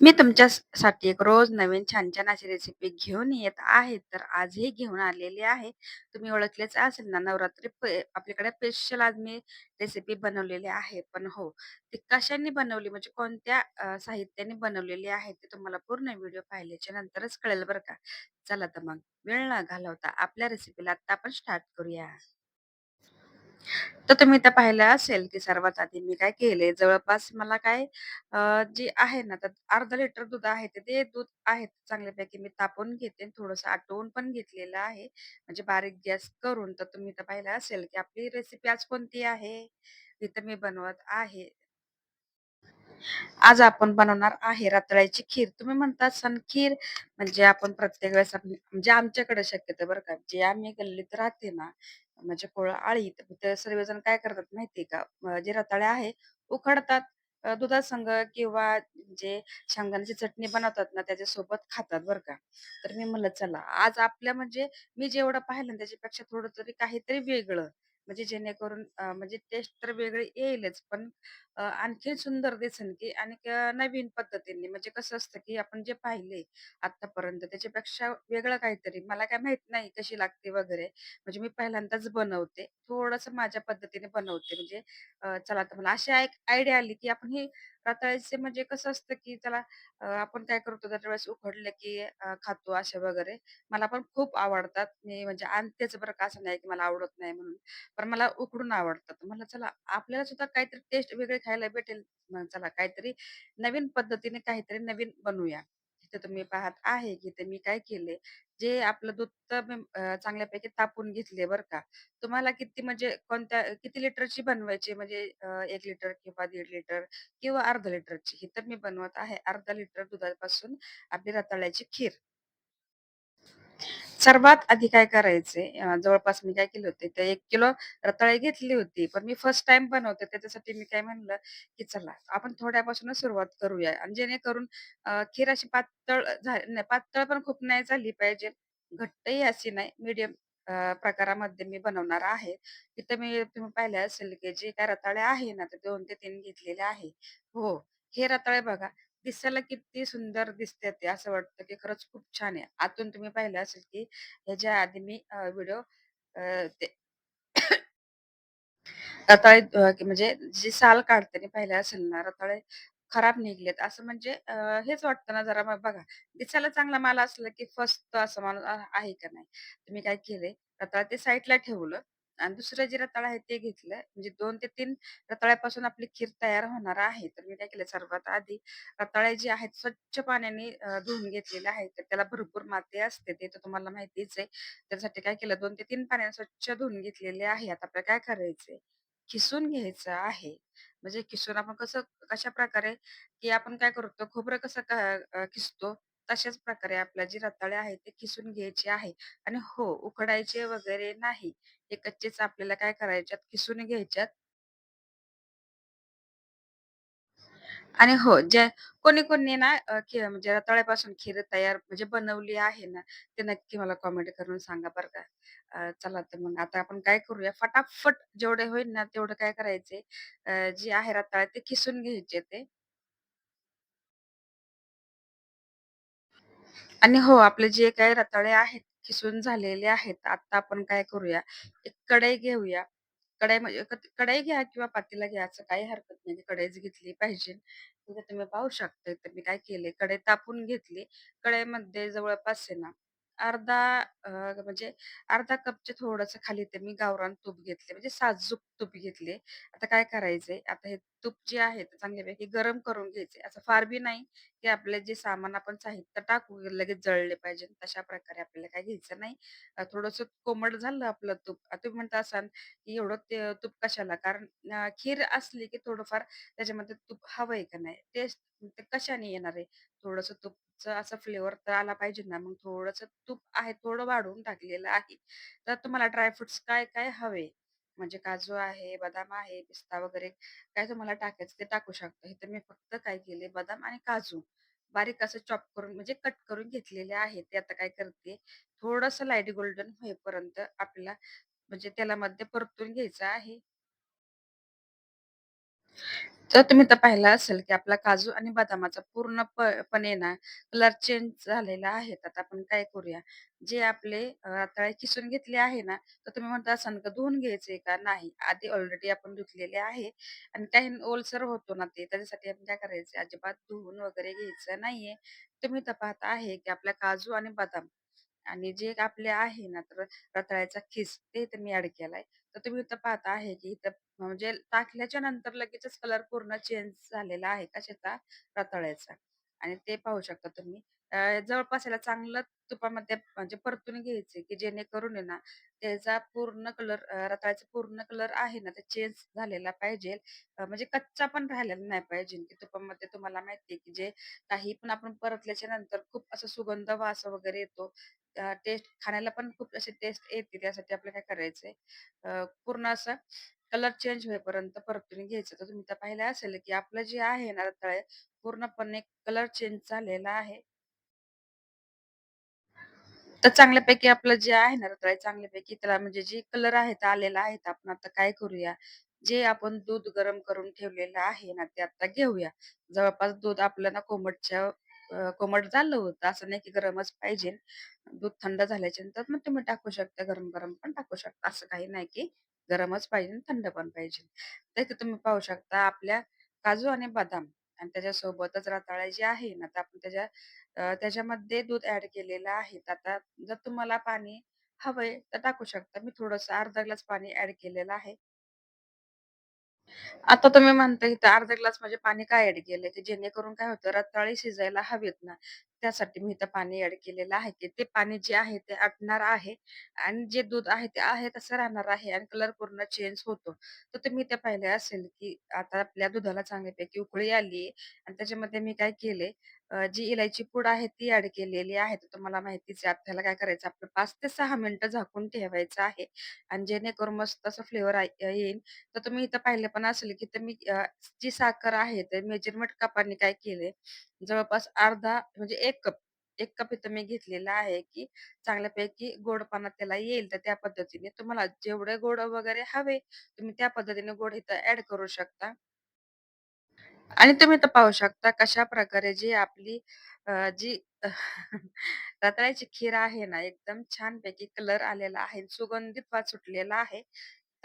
मी तुमच्यासाठी एक रोज नवीन छान-छान अशी रेसिपी घेऊन येत आहे. तर आजही घेऊन आलेली आहे. तुम्ही ओळखलेच असेल ना, नवरात्री पे आपल्याकडे स्पेशल आज मी रेसिपी बनवलेली आहे. पण हो, ती कशाने बनवली म्हणजे कोणत्या अ, साहित्याने बनवलेली आहे, ते तुम्हाला पूर्ण व्हिडिओ पाहिल्याच्या नंतरच कळेल बरं का. चला तर मग वेळ न घालवता आपल्या रेसिपीला आता आपण स्टार्ट करूया. तर तुम्ही तर पाहिलं असेल, की सर्वात आधी मी काय केले, जवळपास मला काय अ, जे आहे ना, तर अर्धा लिटर दूध आहे, तर ते दूध आहे चांगल्यापैकी मी तापवून घेते. थोडंसं आटवून पण घेतलेलं आहे, म्हणजे बारीक गॅस करून. तर तुम्ही तर पाहिलं असेल, की आपली रेसिपी आज कोणती आहे? इथं मी बनवत आहे आज आपण बनवणार आहे रताळ्याची खीर. तुम्ही म्हणता सण खीर म्हणजे आपण प्रत्येक वेळेस आपण म्हणजे आमच्याकडे शक्यतो बरं का, जे आम्ही गल्लीत राहते ना, म्हणजे कोळाआळी, तर ते सर्वजण काय करतात माहितीये का? जे रताळे आहे उकडतात दुधात संग किंवा जे शेंगदाण्याची चटणी बनवतात ना, त्याच्यासोबत खातात बरं का. तर मी म्हणलं चला आज आपल्या म्हणजे मी जेवढं पाहिलं ना, त्याच्यापेक्षा थोडं तरी काहीतरी वेगळं, म्हणजे जेणेकरून अ, म्हणजे टेस्ट तर वेगळी येईलच, पण अ, आणखीन सुंदर दिसेल की आणि क नवीन पद्धतीने म्हणजे कसं असतं की आपण जे पाहिले आत्तापर्यंत त्याच्यापेक्षा वेगळं काहीतरी मला काय माहीत नाही कशी लागते वगैरे. म्हणजे मी पहिल्यांदाच बनवते. थोडंसं माझ्या पद्धतीने बनवते. म्हणजे अ, चला तर मला अशी एक आयडिया आली की आपण ही रताळ्याचे म्हणजे कसं असतं की त्याला आपण काय करतो दरवेळेस उकडलं की खातो असे वगैरे. मला पण खूप आवडतात. मी म्हणजे आणतेच बरं का, असं नाही की मला आवडत नाही म्हणून. पण मला उकडून आवडतात. म्हणलं चला आपल्याला सुद्धा काहीतरी टेस्ट वेगळी खायला भेटेल. चला काहीतरी नवीन पद्धतीने काहीतरी नवीन बनवूया. इथे तुम्ही पाहत आहे, की इथे मी काय केले, जे आपलं दूध तर मी अ, चांगल्यापैकी तापून घेतले बरं का. तुम्हाला किती म्हणजे कोणत्या किती लिटरची बनवायची म्हणजे अ, 1 लिटर किंवा दीड लिटर किंवा अर्धा लिटरची. तर मी बनवत आहे अर्धा लिटर दुधापासून आपली रताळ्याची खीर. सर्वात आधी काय करायचे अ, जवळपास मी काय केले होते, ते 1 किलो रताळे घेतली होती. पण मी फर्स्ट टाईम बनवते त्याच्यासाठी मी काय म्हणलं, की चला आपण थोड्यापासूनच सुरुवात करूया आणि जेणेकरून अ, खीर अशी पातळ झा नाही पातळ पण खूप नाही झाली पाहिजे, घट्टही अशी नाही, मीडियम प्रकारामध्ये मी बनवणार आहे. तिथं मी तुम्ही पाहिले असेल, की जे काही रताळे आहे ना, ते 2 ते 3 घेतलेले आहे. हो, हे रताळे बघा दिसायला किती सुंदर दिसते ते. असं वाटतं की खरंच खूप छान आहे. आतून तुम्ही पाहिलं असेल की ह्याच्या आधी मी अ, व्हिडिओ अ, ते रताळे अ, की म्हणजे जी साल काढताना पाहिलं असेल ना, रताळे खराब निघलेत असं म्हणजे अ, हेच वाटतं ना जरा मग बघा, दिसायला चांगला माल असला की फसतो असं माणूस आहे का नाही. तर मी काय केलंय, रताळं ते साईडला ठेवलं आणि दुसरं जे रताळं आहे ते घेतलं. म्हणजे दोन ते तीन रताळ्यापासून आपली खीर तयार होणार आहे. तर मी काय केलं सर्वात आधी रताळे जे आहेत स्वच्छ पाण्याने धुवून घेतलेले आहेत. तर त्याला भरपूर माती असते ते तर तुम्हाला माहितीच आहे. त्यासाठी काय केलं दोन ते तीन पाण्याने स्वच्छ धुवून घेतलेले आहे. आता आपल्याला काय करायचंय, खिसून घ्यायचं आहे. म्हणजे खिसून आपण कसं कशा प्रकारे की आपण काय करतो खोबरं कसं खिसतो, तशाच प्रकारे आपल्या जे रताळे आहे ते किसून घ्यायचे आहे. आणि हो, उकडायचे वगैरे नाही. हे कच्चेच आपल्याला काय करायच्यात, किसून घ्यायच्यात आणि हो, जे कोणी-कोणी ना अ, म्हणजे रताळ्यापासून खीर तयार म्हणजे बनवली आहे ना, ते नक्की मला कॉमेंट करून सांगा बरं का. अ, चला तर मग आता आपण काय करूया, फटाफट जेवढे होईल ना, तेवढं काय करायचे, अ, जे आहे रताळे ते खिसून घ्यायचे ते आणि हो, आपले जे काही रताळे आहेत, खिसून झालेले आहेत. आता आपण काय करूया, एक कढई घेऊया. कढई म्हणजे क कढई घ्या किंवा पातेला घ्या, असं काही हरकत नाही. कढईच घेतली पाहिजे. म्हणजे तुम्ही पाहू शकता, मी काय केले, कढई तापून घेतली. कढईमध्ये जवळपास आहे ना, अर्धा अ, म्हणजे अर्धा कपचे थोडंसं खाली ते मी गावरान तूप घेतले, म्हणजे साजूक तूप घेतले. आता काय करायचंय, आता हे तूप जे आहे ते चांगल्यापैकी गरम करून घ्यायचे. असं फार बी नाही, की आपले जे सामान आपण साहित्य टाकू लगेच जळले पाहिजे. तशा प्रकारे आपल्याला काय घ्यायचं नाही. अ, थोडंसं कोमट झालं आपलं तूप. तुम्ही म्हणता असाल, की एवढं ते तूप कशाला? कारण अ, खीर असली, की थोडंफार त्याच्यामध्ये तूप हवंय का नाही? टेस्ट ते कशाने येणार आहे? थोडंसं तुपचा असा फ्लेवर तर आला पाहिजे ना, मग थोडंसं तूप आहे, थोडं वाढवून टाकलेलं आहे. तर तुम्हाला ड्रायफ्रुट्स काय-काय हवे? म्हणजे काजू आहे, बदाम आहे, पिस्ता वगैरे काय तुम्हाला टाकायचं ते टाकू शकता. इथे मी फक्त काय केले बदाम आणि काजू बारीक असं चॉप करून म्हणजे कट करून घेतलेले आहे. ते आता काय करते, थोडंसं लाइट गोल्डन होईपर्यंत आपल्याला म्हणजे तेलामध्ये परतून घ्यायचं आहे. तर तुम्ही तर पाहिलं असेल, की आपला काजू आणि बदामाचा पूर्ण प पणे ना कलर चेंज झालेला आहे. तर आता आपण काय करूया, जे आपले अ, रताळे किसून घेतले आहे ना, तर तुम्ही म्हणता असाल का धुवून घ्यायचे का? नाही. आधी ऑलरेडी आपण धुतलेले आहे आणि काही ओलसर होतो ना ते, त्याच्यासाठी आपण काय करायचं अजिबात धुवून वगैरे घ्यायचं नाहीये. तुम्ही तर पाहत आहे, की आपला काजू आणि बदाम आणि जे आपले आहे ना, तर रताळ्याचा खीस ते इथे मी ॲड केलाय. तर तुम्ही इथं पाहता आहे, की इथं म्हणजे टाकल्याच्या नंतर लगेचच कलर पूर्ण चेंज झालेला आहे कशाचा? रताळ्याचा आणि ते पाहू शकता तुम्ही. जवळपास याला चांगलं तुपामध्ये म्हणजे परतून घ्यायचे, की जेणेकरून ना, त्याचा पूर्ण कलर रताळ्याचा पूर्ण कलर आहे ना, ते चेंज झालेला पाहिजे. म्हणजे कच्चा पण राहिलेला नाही पाहिजे, की तुपामध्ये तुम्हाला माहिती आहे, की जे काही पण आपण परतल्याच्या नंतर खूप असं सुगंध वास वगैरे येतो. टेस्ट खाण्याला पण खूप अशी टेस्ट येते. त्यासाठी आपल्याला काय करायचंय, पूर्ण असं कलर चेंज होईपर्यंत परतून घ्यायचं. तर तुम्ही तर पाहिलं असेल, की आपलं जे आहे ना रताळे पूर्णपणे कलर चेंज झालेला आहे. तर चांगल्यापैकी आपलं जे आहे ना रताळे चांगल्यापैकी त्याला म्हणजे जे कलर आहे आलेला आहे. आपण आता काय करूया, जे आपण दूध गरम करून ठेवलेलं आहे ना, ते आता घेऊया. जवळपास दूध आपल्याला ना कोमटच्या कोमट झालं होतं. असं नाही की गरमच पाहिजे. दूध थंड झाल्याच्यानंतर मग तुम्ही टाकू शकता. गरम-गरम पण टाकू शकता. असं काही नाही की गरमच पाहिजे, थंड पण पाहिजे. तर इथे तुम्ही पाहू शकता आपल्या काजू आणि बदाम आणि त्याच्यासोबतच रताळे जी आहे ना, तर आपण त्याच्या त्याच्यामध्ये दूध ऍड केलेलं आहे. आता जर तुम्हाला पाणी हवंय तर टाकू शकता. मी थोडंसं अर्धा ग्लास पाणी ऍड केलेलं आहे. आता तुम्ही म्हणता इथं अर्धा ग्लास म्हणजे पाणी काय ऍड केलंय, की जेणेकरून काय होतं रताळी शिजायला हवेत ना, त्यासाठी मी इथं पाणी ऍड केलेलं आहे, की ते पाणी जे आहे ते आटणार आहे आणि जे दूध आहे ते आहे तसं राहणार आहे आणि कलर पूर्ण चेंज होतो. तर तुम्ही ते पाहिले असेल, की आता आपल्या दुधाला चांगल्यापैकी उकळी आली आणि त्याच्यामध्ये मी काय केले, अ, जी इलायची पूड आहे ती ॲड केलेली आहे. तर तुम्हाला माहितीच आहे आपल्याला काय करायचं आपलं 5 ते 6 मिनिटं झाकून ठेवायचं आहे आणि जेणेकरून मस्त असं फ्लेवर येईल तर तुम्ही इथं पाहिलं पण असेल, की तर मी अ, जी साखर आहे ते मेजरमेंट कपाने काय केले, जवळपास अर्धा म्हणजे 1 कप 1 कप इथं मी घेतलेला आहे, की चांगल्यापैकी गोडपणा त्याला येईल. तर त्या पद्धतीने तुम्हाला जेवढे गोड वगैरे हवे, तुम्ही त्या पद्धतीने गोड इथं ॲड करू शकता. आणि तुम्ही तर पाहू शकता कशा प्रकारे जी आपली अ, जी रताळ्याची खीर आहे ना, एकदम छानपैकी कलर आलेला आहे, सुगंधित वास सुटलेला आहे.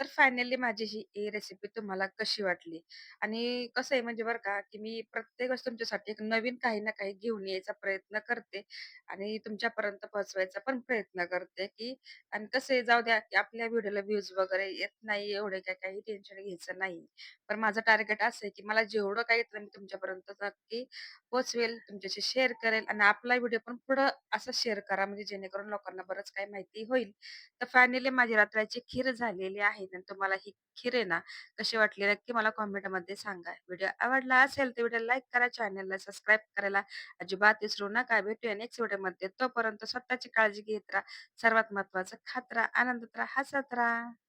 तर फायनली माझी ही ही रेसिपी तुम्हाला कशी वाटली? आणि कसं आहे म्हणजे बरं का, की मी प्रत्येक वेळेस तुमच्यासाठी एक नवीन काही ना काही घेऊन यायचा प्रयत्न करते आणि तुमच्यापर्यंत पोहोचवायचा पण प्रयत्न करते, की आणि कसं आहे जाऊ द्या, की आपल्या व्हिडिओला व्ह्यूज वगैरे येत नाही, एवढे काही काही टेन्शन घ्यायचं नाही. पण माझं टार्गेट असं आहे, की मला जेवढं काही येतं मी तुमच्यापर्यंत नक्की पोहोचवेल, तुमच्याशी शेअर करेल आणि आपला व्हिडिओ पण पुढं असा शेअर करा, म्हणजे जेणेकरून लोकांना बरंच काही माहिती होईल. तर फायनली माझी रात्रीची खीर झालेली आहे आणि तुम्हाला ही खीर आहे ना, कशी वाटली नक्की मला कमेंटमध्ये सांगा. व्हिडिओ आवडला असेल तर व्हिडिओ लाईक करा, चॅनलला सबस्क्राईब करायला अजिबात विसरू नका. भेटूया नेक्स्ट व्हिडिओमध्ये. तोपर्यंत स्वतःची काळजी घेत राहा. सर्वात महत्वाचं खात राहा, आनंदात राहा, हसत राहा.